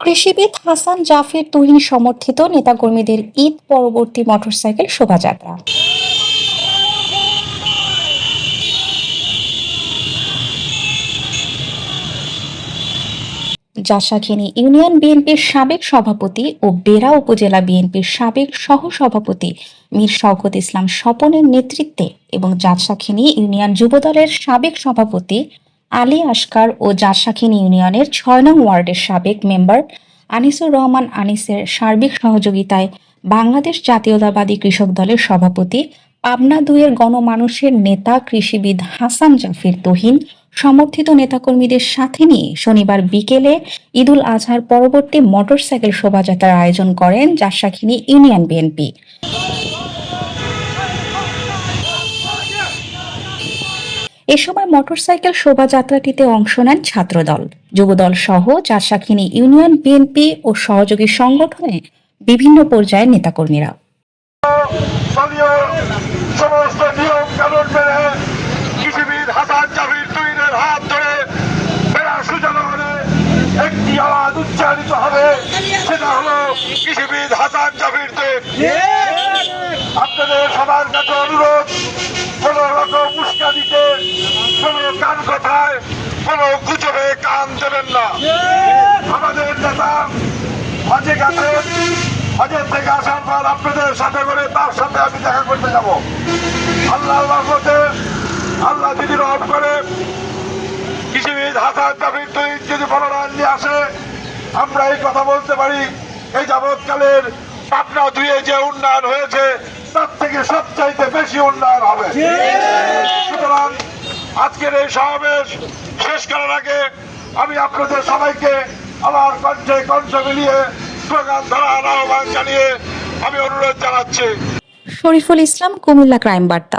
কৃষিবিদ হাসান জাফির তুহিন সমর্থিত নেতাকর্মীদের ঈদ পরবর্তী মোটরসাইকেল শোভাযাত্রা। জাসাখিনি ইউনিয়ন বিএনপির সাবেক সভাপতি ও বেড়া উপজেলা বিএনপির সাবেক সহসভাপতি মীর শওকত ইসলাম স্বপনের নেতৃত্বে এবং জাসাখিনি ইউনিয়ন যুবদলের সাবেক সভাপতি আলী আসকার ও জাসাখিনি ইউনিয়নের ছয় নং ওয়ার্ডের সাবেক মেম্বার আনিসুর রহমান আনিসের সার্বিক সহযোগিতায় বাংলাদেশ জাতীয়তাবাদী কৃষক দলের সভাপতি পাবনা দুয়ের গণমানুষের নেতা কৃষিবিদ হাসান জাফির তহিন সমর্থিত নেতাকর্মীদের সাথে নিয়ে শনিবার বিকেলে ঈদুল আজহার পরবর্তী মোটরসাইকেল শোভাযাত্রার আয়োজন করেন জাসাখিনি ইউনিয়ন বিএনপি। এ সময় মোটরসাইকেল শোভাযাত্রাটিতে অংশ নেন ছাত্রদল। যুবদল সহ চারশাখিনী ইউনিয়ন, বিএনপি ও সহযোগী সংগঠনে বিভিন্ন পর্যায়ের নেতাকর্মীরা। আপনাদের সবার কাছে অনুরোধ কোন কথায়? কোন গুজবে কান দেবেন না। আমাদের নেতা হজে গেছেন হজের থেকে আসার পর আপনাদের সাথে করে তার সাথে আমি দেখা করতে যাব। আল্লাহ রহমতে আল্লাহ যদি রহম করে কৃষিবিদ হাসান জাফির তুই যদি মনোনয়ন নিয়ে আসে আমরা এই কথা বলতে পারি। এই যাবৎকালের পাবনা ধুয়ে যে উন্নয়ন হয়েছে তার থেকে সবচাইতে বেশি উন্নয়ন হবে। সুতরাং আজকের এই সমাবেশ শেষ করার আগে আমি আপনাদের সবাইকে আমার কণ্ঠে কণ্ঠ মিলিয়ে স্লোগান ধরার আহ্বান জানিয়ে আমি অনুরোধ জানাচ্ছি। শরীফুল ইসলাম, কুমিল্লা ক্রাইম বার্তা।